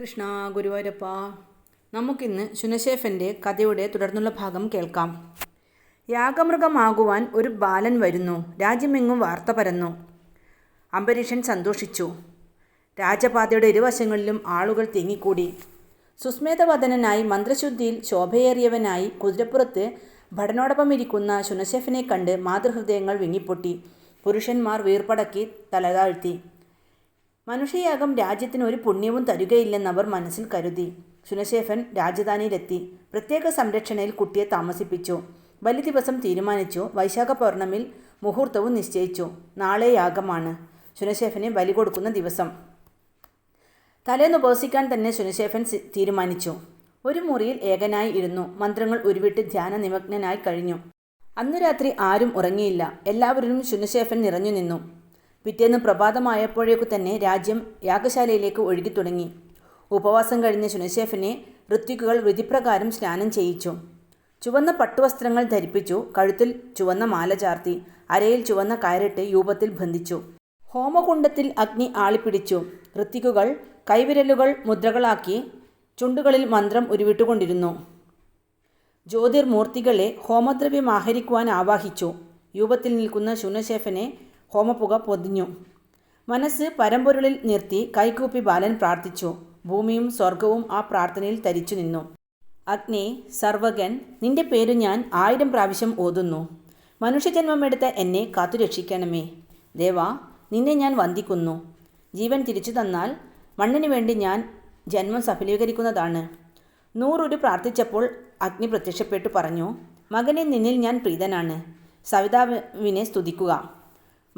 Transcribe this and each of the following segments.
കൃഷ്ണ ഗുരുവായൂരപ്പ നമുക്കിന്ന് ശുനശേഫന്റെ കഥയുടെ തുടർന്നുള്ള ഭാഗം കേൾക്കാം. യാഗമൃഗമാകുവാൻ ഒരു ബാലൻ വരുന്നു. രാജ്യമെങ്ങും വാർത്ത പരന്നു. അംബരീഷൻ സന്തോഷിച്ചു. രാജപാതയുടെ ഇരുവശങ്ങളിലും ആളുകൾ തിങ്ങിക്കൂടി. സുസ്മേധവദനായി മന്ത്രശുദ്ധിയിൽ ശോഭയേറിയവനായി കുതിരപ്പുറത്ത് ഭടനോടൊപ്പം ഇരിക്കുന്ന ശുനശേഫനെ കണ്ട് മാതൃഹൃദയങ്ങൾ വിങ്ങിപ്പൊട്ടി. പുരുഷന്മാർ വീർപ്പടക്കി തലതാഴ്ത്തി. മനുഷ്യയാഗം രാജ്യത്തിന് ഒരു പുണ്യവും തരുകയില്ലെന്നവർ മനസ്സിൽ കരുതി. ശുനശേഫൻ രാജധാനിയിലെത്തി. പ്രത്യേക സംരക്ഷണയിൽ കുട്ടിയെ താമസിപ്പിച്ചു. ബലി ദിവസം തീരുമാനിച്ചു. വൈശാഖ പൗർണമിൽ മുഹൂർത്തവും നിശ്ചയിച്ചു. നാളെ യാഗമാണ്. ശുനശേഫന് ബലി കൊടുക്കുന്ന ദിവസം. തലേന്ന് ഉപവസിക്കാൻ തന്നെ ശുനശേഫൻ തീരുമാനിച്ചു. ഒരു മുറിയിൽ ഏകനായി ഇരുന്നു. മന്ത്രങ്ങൾ ഉരുവിട്ട് ധ്യാന നിമഗ്നനായി കഴിഞ്ഞു. അന്നു രാത്രി ആരും ഉറങ്ങിയില്ല. എല്ലാവരും ശുനശേഫൻ നിറഞ്ഞു നിന്നു. പിറ്റേന്ന് പ്രഭാതമായപ്പോഴേക്കു തന്നെ രാജ്യം യാഗശാലയിലേക്ക് ഒഴുകിത്തുടങ്ങി ഉപവാസം കഴിഞ്ഞ ശുനശേഫനെ ഋത്വിക്കുകൾ വിധിപ്രകാരം സ്നാനം ചെയ്യിച്ചു. ചുവന്ന പട്ടുവസ്ത്രങ്ങൾ ധരിപ്പിച്ചു കഴുത്തിൽ ചുവന്ന മാല ചാർത്തി അരയിൽ ചുവന്ന കയറിട്ട് യൂപത്തിൽ ബന്ധിച്ചു. ഹോമകുണ്ടത്തിൽ അഗ്നി ആളിപ്പിടിച്ചു. ഋത്വിക്കുകൾ കൈവിരലുകൾ മുദ്രകളാക്കി ചുണ്ടുകളിൽ മന്ത്രം ഉരുവിട്ടുകൊണ്ടിരുന്നു. ജ്യോതിർമൂർത്തികളെ ഹോമദ്രവ്യം ആഹരിക്കുവാൻ ആവാഹിച്ചു. യൂപത്തിൽ നിൽക്കുന്ന ശുനശേഫനെ ഹോമപ്പുക പൊതിഞ്ഞു. മനസ്സ് പരമ്പൊരുളിൽ നിർത്തി കൈകൂപ്പി ബാലൻ പ്രാർത്ഥിച്ചു. ഭൂമിയും സ്വർഗവും ആ പ്രാർത്ഥനയിൽ തരിച്ചു നിന്നു. അഗ്നി സർവകൻ നിന്റെ പേര് ഞാൻ ആയിരം പ്രാവശ്യം ഓതുന്നു. മനുഷ്യജന്മമെടുത്ത എന്നെ കാത്തുരക്ഷിക്കണമേ ദേവ നിന്നെ ഞാൻ വന്ദിക്കുന്നു. ജീവൻ തിരിച്ചു തന്നാൽ മണ്ണിനു വേണ്ടി ഞാൻ ജന്മം സഫലീകരിക്കുന്നതാണ്. നൂറൊരു പ്രാർത്ഥിച്ചപ്പോൾ അഗ്നി പ്രത്യക്ഷപ്പെട്ടു പറഞ്ഞു മകനെ നിന്നിൽ ഞാൻ പ്രീതനാണ്. സവിതാവിനെ സ്തുതിക്കുക.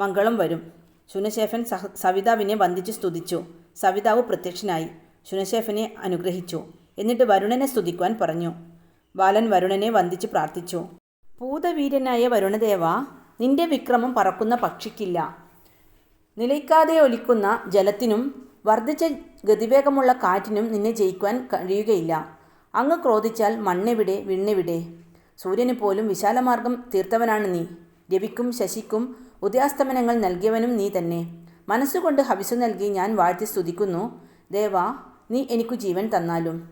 മംഗളം വരും. ശുനശേഫൻ സഹ സവിതാവിനെ വന്ദിച്ച് സ്തുതിച്ചു. സവിതാവ് പ്രത്യക്ഷനായി. ശുനശേഫനെ അനുഗ്രഹിച്ചു. എന്നിട്ട് വരുണനെ സ്തുതിക്കുവാൻ പറഞ്ഞു. ബാലൻ വരുണനെ വന്ദിച്ച് പ്രാർത്ഥിച്ചു. ഭൂതവീര്യനായ വരുണദേവ നിന്റെ വിക്രമം പറക്കുന്ന പക്ഷിക്കില്ല. നിലയ്ക്കാതെ ഒലിക്കുന്ന ജലത്തിനും വർദ്ധിച്ച ഗതിവേഗമുള്ള കാറ്റിനും നിന്നെ ജയിക്കുവാൻ കഴിയുകയില്ല. അങ്ങ് ക്രോധിച്ചാൽ മണ്ണെവിടെ വിണ്ണെവിടെ? സൂര്യന് പോലും വിശാലമാർഗം തീർത്തവനാണ് നീ. രവിക്കും ശശിക്കും ഉദയാസ്തമനങ്ങൾ നൽകിയവനും നീ തന്നെ. മനസ്സുകൊണ്ട് ഹവിസു നൽകി ഞാൻ വാഴ്ത്തി സ്തുതിക്കുന്നു. ദേവാ നീ എനിക്കു ജീവൻ തന്നാലും.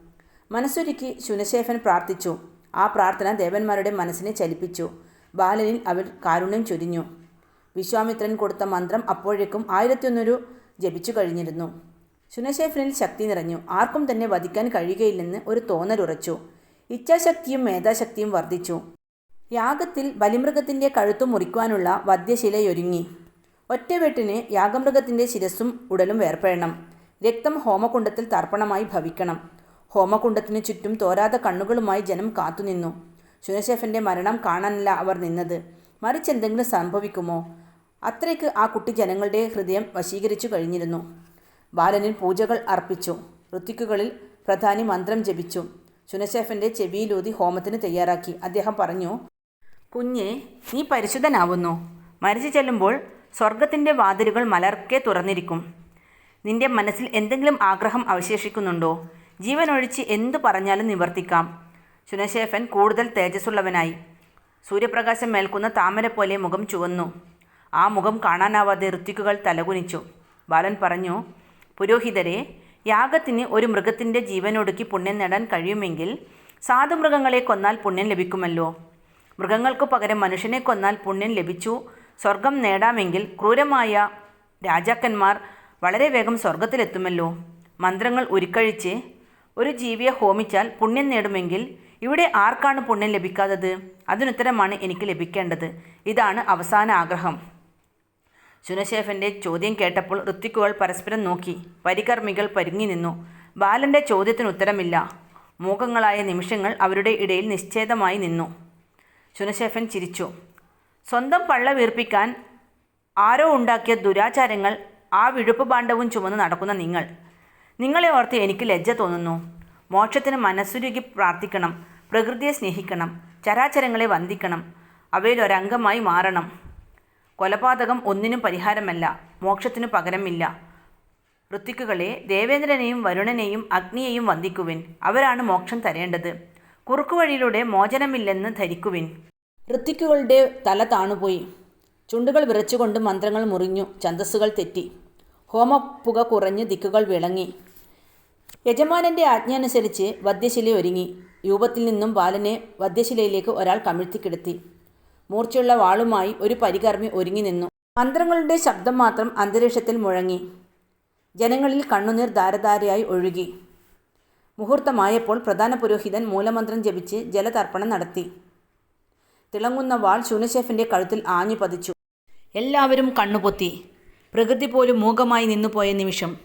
മനസ്സൊരുക്കി ശുനശേഫൻ പ്രാർത്ഥിച്ചു. ആ പ്രാർത്ഥന ദേവന്മാരുടെ മനസ്സിനെ ചലിപ്പിച്ചു. ബാലനിൽ അവർ കാരുണ്യം ചൊരിഞ്ഞു. വിശ്വാമിത്രൻ കൊടുത്ത മന്ത്രം അപ്പോഴേക്കും ആയിരത്തിയൊന്നൊരു ജപിച്ചു കഴിഞ്ഞിരുന്നു. ശുനശേഫനിൽ ശക്തി നിറഞ്ഞു. ആർക്കും തന്നെ വധിക്കാൻ കഴിയുകയില്ലെന്ന് ഒരു തോന്നലുറച്ചു. ഇച്ഛാശക്തിയും മേധാശക്തിയും വർദ്ധിച്ചു. യാഗത്തിൽ ബലിമൃഗത്തിന്റെ കഴുത്തു മുറിക്കുവാനുള്ള വദ്യശിലയൊരുങ്ങി. ഒറ്റവെട്ടിന് യാഗമൃഗത്തിന്റെ ശിരസ്സും ഉടലും വേർപ്പെടണം രക്തം ഹോമകുണ്ടത്തിൽ തർപ്പണമായി ഭവിക്കണം. ഹോമകുണ്ടത്തിനു ചുറ്റും തോരാത്ത കണ്ണുകളുമായി ജനം കാത്തുനിന്നു. ശുനശേഫന്റെ മരണം കാണാനല്ല അവർ നിന്നത്. മറിച്ച് എന്തെങ്കിലും സംഭവിക്കുമോ? അത്രയ്ക്ക് ആ കുട്ടി ജനങ്ങളുടെ ഹൃദയം വശീകരിച്ചു കഴിഞ്ഞിരുന്നു. ബാലനിൽ പൂജകൾ അർപ്പിച്ചു. ഋത്തിക്കുകളിൽ പ്രധാനി മന്ത്രം ജപിച്ചു. ശുനശേഫന്റെ ചെവിയിലൂതി ഹോമത്തിന് തയ്യാറാക്കി. അദ്ദേഹം പറഞ്ഞു കുഞ്ഞെ നീ പരിശുദ്ധനാവുന്നു. മരിച്ചു ചെല്ലുമ്പോൾ സ്വർഗത്തിന്റെ വാതിലുകൾ മലർക്കെ തുറന്നിരിക്കും. നിന്റെ മനസ്സിൽ എന്തെങ്കിലും ആഗ്രഹം അവശേഷിക്കുന്നുണ്ടോ? ജീവനൊഴിച്ച് എന്തു പറഞ്ഞാലും നിവർത്തിക്കാം. ശുനശേഫൻ കൂടുതൽ തേജസ്സുള്ളവനായി. സൂര്യപ്രകാശം മേൽക്കുന്ന താമര പോലെ മുഖം ചുവന്നു. ആ മുഖം കാണാനാവാതെ ഋത്തിക്കുകൾ തലകുനിച്ചു. ബാലൻ പറഞ്ഞു പുരോഹിതരെ യാഗത്തിന് ഒരു മൃഗത്തിന്റെ ജീവനൊടുക്കി പുണ്യം നേടാൻ കഴിയുമെങ്കിൽ സാധുമൃഗങ്ങളെ കൊന്നാൽ പുണ്യം ലഭിക്കുമല്ലോ. മൃഗങ്ങൾക്കു പകരം മനുഷ്യനെ കൊന്നാൽ പുണ്യം ലഭിച്ചു. സ്വർഗം നേടാമെങ്കിൽ ക്രൂരമായ രാജാക്കന്മാർ വളരെ വേഗം സ്വർഗത്തിലെത്തുമല്ലോ. മന്ത്രങ്ങൾ ഉരുക്കഴിച്ച് ഒരു ജീവിയെ ഹോമിച്ചാൽ പുണ്യം നേടുമെങ്കിൽ ഇവിടെ ആർക്കാണ് പുണ്യം ലഭിക്കാത്തത്? അതിനുത്തരമാണ് എനിക്ക് ലഭിക്കേണ്ടത്. ഇതാണ് അവസാന ആഗ്രഹം. ശുനശേഫന്റെ ചോദ്യം കേട്ടപ്പോൾ ഋത്വിക്കുകൾ പരസ്പരം നോക്കി. പരികർമ്മികൾ പരുങ്ങി നിന്നു. ബാലന്റെ ചോദ്യത്തിന് ഉത്തരമില്ല മൂകങ്ങളായ നിമിഷങ്ങൾ അവരുടെ ഇടയിൽ നിശ്ചേതമായി നിന്നു. ശുനശേഫൻ ചിരിച്ചു. സ്വന്തം പള്ള വീർപ്പിക്കാൻ ആരോ ഉണ്ടാക്കിയ ദുരാചാരങ്ങൾ ആ വിഴുപ്പ് പാണ്ഡവും ചുമന്ന് നടക്കുന്ന നിങ്ങൾ. നിങ്ങളെ ഓർത്ത് എനിക്ക് ലജ്ജ തോന്നുന്നു. മോക്ഷത്തിന് മനസ്സുരുകി പ്രാർത്ഥിക്കണം പ്രകൃതിയെ സ്നേഹിക്കണം ചരാചരങ്ങളെ വന്ദിക്കണം അവയിലൊരംഗമായി മാറണം. കൊലപാതകം ഒന്നിനും പരിഹാരമല്ല മോക്ഷത്തിനു പകരമില്ല. ഋത്തിക്കുകളെ ദേവേന്ദ്രനെയും വരുണനെയും അഗ്നിയെയും വന്ദിക്കുവിൻ അവരാണ് മോക്ഷം തരേണ്ടത്. കുറുക്കുവഴിയിലൂടെ മോചനമില്ലെന്ന് ധരിക്കുവിൻ. ഋത്തിക്കുകളുടെ തല താണുപോയി. ചുണ്ടുകൾ വിറച്ചുകൊണ്ട് മന്ത്രങ്ങൾ മുറിഞ്ഞു. ഛന്തസ്സുകൾ തെറ്റി. ഹോമപ്പുക കുറഞ്ഞ് ദിക്കുകൾ വിളങ്ങി. യജമാനന്റെ ആജ്ഞ വദ്യശില ഒരുങ്ങി. യൂപത്തിൽ നിന്നും ബാലനെ വദ്യശിലയിലേക്ക് ഒരാൾ കമിഴ്ത്തിക്കിടത്തി മൂർച്ചയുള്ള വാളുമായി ഒരു പരികർമ്മി ഒരുങ്ങി നിന്നു. മന്ത്രങ്ങളുടെ ശബ്ദം മാത്രം അന്തരീക്ഷത്തിൽ മുഴങ്ങി. ജനങ്ങളിൽ കണ്ണുനീർ ധാരധാരയായി ഒഴുകി. മുഹൂർത്തമായപ്പോൾ പ്രധാന പുരോഹിതൻ മൂലമന്ത്രം ജപിച്ച് ജലതർപ്പണം നടത്തി. തിളങ്ങുന്ന വാൾ ശൂനശേഫിന്റെ കഴുത്തിൽ ആഞ്ഞു പതിച്ചു. എല്ലാവരും കണ്ണുപൊത്തി. പ്രകൃതി പോലും മൂകമായി നിന്നുപോയ നിമിഷം.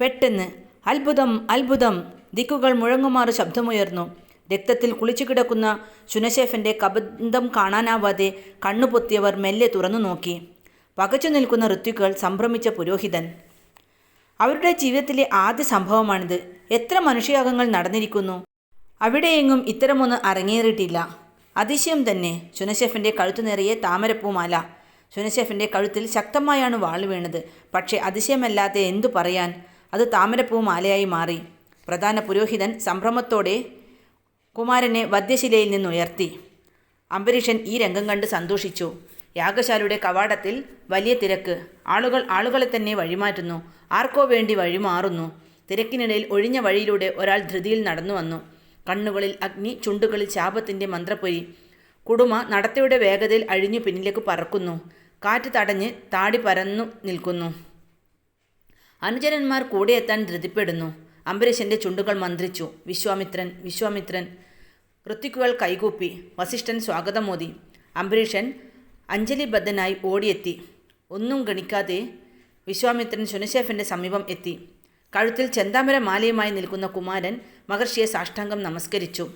പെട്ടെന്ന് അത്ഭുതം അത്ഭുതം. ദിക്കുകൾ മുഴങ്ങുമാറ് ശബ്ദമുയർന്നു. രക്തത്തിൽ കുളിച്ചു കിടക്കുന്ന ശുനശേഫന്റെ കബന്ധം കാണാനാവാതെ കണ്ണുപൊത്തിയവർ മെല്ലെ തുറന്നു നോക്കി. പകച്ചു നിൽക്കുന്ന ഋത്വികൾ സംഭ്രമിച്ച പുരോഹിതൻ. അവരുടെ ജീവിതത്തിലെ ആദ്യ സംഭവമാണിത്. എത്ര മനുഷ്യയാഗങ്ങൾ നടന്നിരിക്കുന്നു? അവിടെയെങ്ങും ഇത്തരമൊന്ന് അരങ്ങേറിയിട്ടില്ല. അതിശയം തന്നെ. ശുനശേഫിന്റെ കഴുത്തു നിറയെ താമരപ്പൂമാല. ശുനശേഫിന്റെ കഴുത്തിൽ ശക്തമായാണ് വാൾ വീണത്. പക്ഷേ അതിശയമല്ലാതെ എന്തു പറയാൻ? അത് താമരപ്പൂമാലയായി മാറി. പ്രധാന പുരോഹിതൻ സംഭ്രമത്തോടെ കുമാരനെ വദ്യശിലയിൽ നിന്നുയർത്തി. അംബരീഷൻ ഈ രംഗം കണ്ട് സന്തോഷിച്ചു. യാഗശാലയുടെ കവാടത്തിൽ വലിയ തിരക്ക്. ആളുകൾ ആളുകളെ തന്നെ വഴിമാറ്റുന്നു. ആർക്കോ വേണ്ടി വഴിമാറുന്നു തിരക്കിനിടയിൽ ഒഴിഞ്ഞ വഴിയിലൂടെ ഒരാൾ ധൃതിയിൽ നടന്നു വന്നു കണ്ണുകളിൽ അഗ്നി ചുണ്ടുകളിൽ ശാപത്തിന്റെ മന്ത്രപ്പൊരി. കുടുമ നടത്തയുടെ വേഗതയിൽ അഴിഞ്ഞു പിന്നിലേക്ക് പറക്കുന്നു. കാറ്റ് തടഞ്ഞ് താടി പരന്നു നിൽക്കുന്നു. അനുജനന്മാർ കൂടെ എത്താൻ ധൃതിപ്പെടുന്നു. അംബരീഷന്റെ ചുണ്ടുകൾ മന്ത്രിച്ചു. വിശ്വാമിത്രൻ വിശ്വാമിത്രൻ. ഋത്തിക്കുകൾ കൈകൂപ്പി. വസിഷ്ഠൻ സ്വാഗതം മോദി അംബരീഷൻ അഞ്ജലിബദ്ധനായി ഓടിയെത്തി. ഒന്നും ഗണിക്കാതെ വിശ്വാമിത്രൻ ശുനശേഫന്റെ സമീപം എത്തി. കഴുത്തിൽ ചെന്താമര മാലയുമായി നിൽക്കുന്ന കുമാരൻ മഹർഷിയെ സാഷ്ടാംഗം നമസ്കരിച്ചു.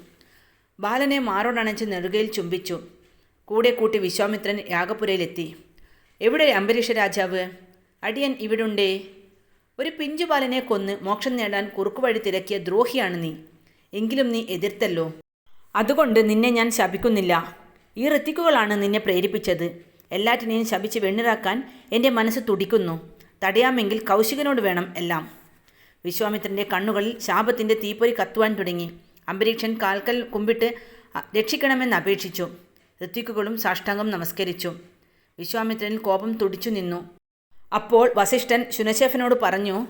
ബാലനെ മാറോടണച്ച് നെടുകയിൽ ചുംബിച്ചു. കൂടെ കൂട്ടി വിശ്വാമിത്രൻ യാഗപുരയിലെത്തി. എവിടെ അംബരീഷ രാജാവ് അടിയൻ ഇവിടുണ്ടേ? ഒരു പിഞ്ചു ബാലനെ കൊന്ന് മോക്ഷം നേടാൻ കുറുക്കുവഴി തിരക്കിയ ദ്രോഹിയാണ് നീ. എങ്കിലും നീ എതിർത്തല്ലോ. അതുകൊണ്ട് നിന്നെ ഞാൻ ശപിക്കുന്നില്ല. ഈ ഋത്തിക്കുകളാണ് നിന്നെ പ്രേരിപ്പിച്ചത്. എല്ലാറ്റിനെയും ശപിച്ച് വെണ്ണിറാക്കാൻ എന്റെ മനസ്സ് തുടിക്കുന്നു. തടയാമെങ്കിൽ കൗശികനോട് വേണം എല്ലാം. വിശ്വാമിത്രന്റെ കണ്ണുകളിൽ ശാപത്തിന്റെ തീപ്പൊരി കത്തുവാൻ തുടങ്ങി. അംബരീക്ഷൻ കാൽക്കൽ കുമ്പിട്ട് രക്ഷിക്കണമെന്ന് അപേക്ഷിച്ചു. ഋത്വിക്കുകളും സാഷ്ടാംഗം നമസ്കരിച്ചു. വിശ്വാമിത്രനിൽ കോപം തുടിച്ചു നിന്നു. അപ്പോൾ വസിഷ്ഠൻ ശുനശേഫനോട് പറഞ്ഞു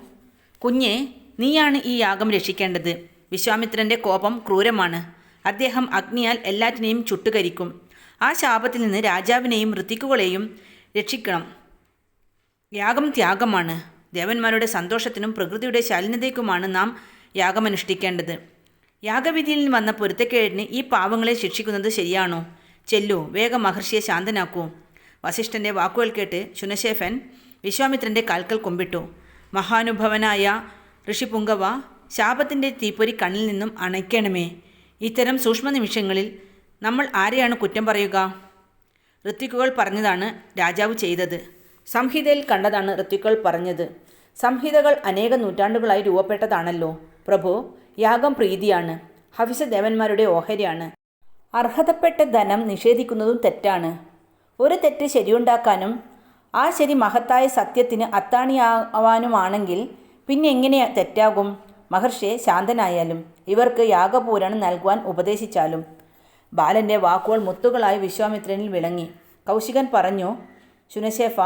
കുഞ്ഞെ നീയാണ് ഈ യാഗം രക്ഷിക്കേണ്ടത്. വിശ്വാമിത്രന്റെ കോപം ക്രൂരമാണ്. അദ്ദേഹം അഗ്നിയാൽ എല്ലാറ്റിനെയും ചുട്ടുകരിക്കും. ആ ശാപത്തിൽ നിന്ന് രാജാവിനെയും ഋത്തിക്കുകളെയും രക്ഷിക്കണം. യാഗം ത്യാഗമാണ്. ദേവന്മാരുടെ സന്തോഷത്തിനും പ്രകൃതിയുടെ ശാലിനതയ്ക്കുമാണ് നാം യാഗമനുഷ്ഠിക്കേണ്ടത് യാഗവിധിയിൽ വന്ന പൊരുത്തക്കേടിന് ഈ പാവങ്ങളെ ശിക്ഷിക്കുന്നത് ശരിയാണോ? ചെല്ലു വേഗം മഹർഷിയെ ശാന്തനാക്കൂ. വസിഷ്ഠന്റെ വാക്കുകൾ കേട്ട് ശുനശേഫൻ വിശ്വാമിത്രന്റെ കാൽക്കൽ കൊമ്പിട്ടു. മഹാനുഭവനായ ഋഷിപുങ്കവ ശാപത്തിന്റെ തീപ്പൊരി കണ്ണിൽ നിന്നും അണയ്ക്കണമേ. ഇത്തരം സൂക്ഷ്മ നിമിഷങ്ങളിൽ നമ്മൾ ആരെയാണ് കുറ്റം പറയുക? ഋത്വിക്കുകൾ പറഞ്ഞതാണ് രാജാവ് ചെയ്തത്. സംഹിതയിൽ കണ്ടതാണ് ഋത്വിക്കുകൾ പറഞ്ഞത്. സംഹിതകൾ അനേക നൂറ്റാണ്ടുകളായി രൂപപ്പെട്ടതാണല്ലോ. പ്രഭു യാഗം പ്രീതിയാണ്. ഹവിസ ദേവന്മാരുടെ ഓഹരിയാണ്. അർഹതപ്പെട്ട ധനം നിഷേധിക്കുന്നതും തെറ്റാണ്. ഒരു തെറ്റ് ശരിയുണ്ടാക്കാനും ആ ശരി മഹത്തായ സത്യത്തിന് അത്താണിയാവാനുമാണെങ്കിൽ പിന്നെ എങ്ങനെ തെറ്റാകും? മഹർഷിയെ ശാന്തനായാലും ഇവർക്ക് യാഗപൂരണം നൽകുവാൻ ഉപദേശിച്ചാലും. ബാലന്റെ വാക്കുകൾ മുത്തുകളായി വിശ്വാമിത്രനിൽ വിളങ്ങി. കൗശികൻ പറഞ്ഞു ശുനശേഫ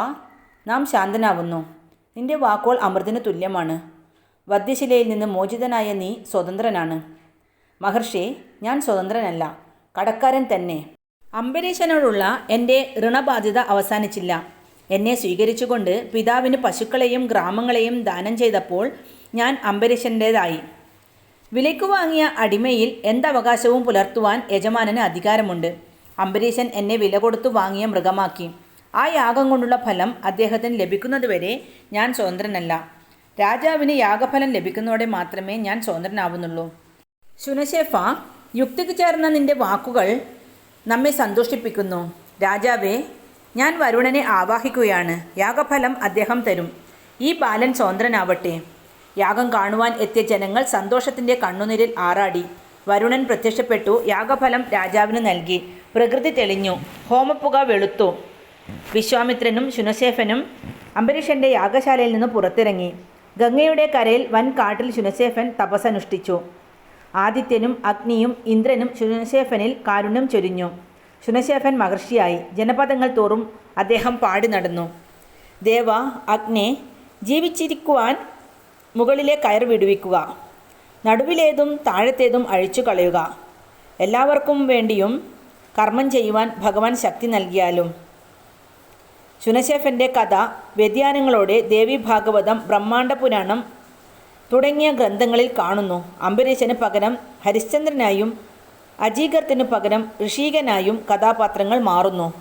നാം ശാന്തനാവുന്നു. നിന്റെ വാക്കുകൾ അമൃതിന് തുല്യമാണ്. വദ്യശിലയിൽ നിന്ന് മോചിതനായ നീ സ്വതന്ത്രനാണ്. മഹർഷി ഞാൻ സ്വതന്ത്രനല്ല. കടക്കാരൻ തന്നെ. അംബരീഷനോടുള്ള എന്റെ ഋണബാധ്യത അവസാനിച്ചില്ല. എന്നെ സ്വീകരിച്ചുകൊണ്ട് പിതാവിന് പശുക്കളെയും ഗ്രാമങ്ങളെയും ദാനം ചെയ്തപ്പോൾ ഞാൻ അംബരീഷന്റേതായി വിലയ്ക്ക് വാങ്ങിയ അടിമയിൽ എന്തവകാശവും പുലർത്തുവാൻ യജമാനന് അധികാരമുണ്ട്. അംബരീഷൻ എന്നെ വില കൊടുത്തു വാങ്ങിയ മൃഗമാക്കി. ആ യാഗം കൊണ്ടുള്ള ഫലം അദ്ദേഹത്തിന് ലഭിക്കുന്നതുവരെ ഞാൻ സ്വതന്ത്രനല്ല. രാജാവിന് യാഗഫലം ലഭിക്കുന്നതോടെ മാത്രമേ ഞാൻ സ്വതന്ത്രനാവുന്നുള്ളൂ. ശുനശേഫ യുക്തിക്ക് ചേർന്ന നിന്റെ വാക്കുകൾ നമ്മെ സന്തോഷിപ്പിക്കുന്നു. രാജാവേ ഞാൻ വരുണനെ ആവാഹിക്കുകയാണ്. യാഗഫലം അദ്ദേഹം തരും. ഈ ബാലൻ സ്വതന്ത്രനാവട്ടെ. യാഗം കാണുവാൻ എത്തിയ ജനങ്ങൾ സന്തോഷത്തിന്റെ കണ്ണുനീരിൽ ആറാടി. വരുണൻ പ്രത്യക്ഷപ്പെട്ടു. യാഗഫലം രാജാവിന് നൽകി. പ്രകൃതി തെളിഞ്ഞു. ഹോമപ്പുക വെളുത്തു. വിശ്വാമിത്രനും ശുനശേഫനും അംബരീഷന്റെ യാഗശാലയിൽ നിന്ന് പുറത്തിറങ്ങി. ഗംഗയുടെ കരയിൽ വൻ കാട്ടിൽ ശുനശേഫൻ തപസ്സനുഷ്ഠിച്ചു. ആദിത്യനും അഗ്നിയും ഇന്ദ്രനും ശുനശേഫനിൽ കാരുണ്യം ചൊരിഞ്ഞു. ശുനശേഫൻ മഹർഷിയായി. ജനപദങ്ങൾ തോറും അദ്ദേഹം പാടി നടന്നു. ദേവ അഗ്നെ ജീവിച്ചിരിക്കുവാൻ മുകളിലെ കയർ വിടുവിക്കുക. നടുവിലേതും താഴത്തേതും അഴിച്ചു കളയുക. എല്ലാവർക്കും വേണ്ടിയും കർമ്മം ചെയ്യുവാൻ ഭഗവാൻ ശക്തി നൽകിയാലും. ശുനശേഫന്റെ കഥ വ്യതിയാനങ്ങളോടെ ദേവി ഭാഗവതം ബ്രഹ്മാണ്ട പുരാണം തുടങ്ങിയ ഗ്രന്ഥങ്ങളിൽ കാണുന്നു. അംബരീഷന് പകരം ഹരിശ്ചന്ദ്രനായും അജീകർത്തിനു പകരം ഋഷീകനായും കഥാപാത്രങ്ങൾ മാറുന്നു.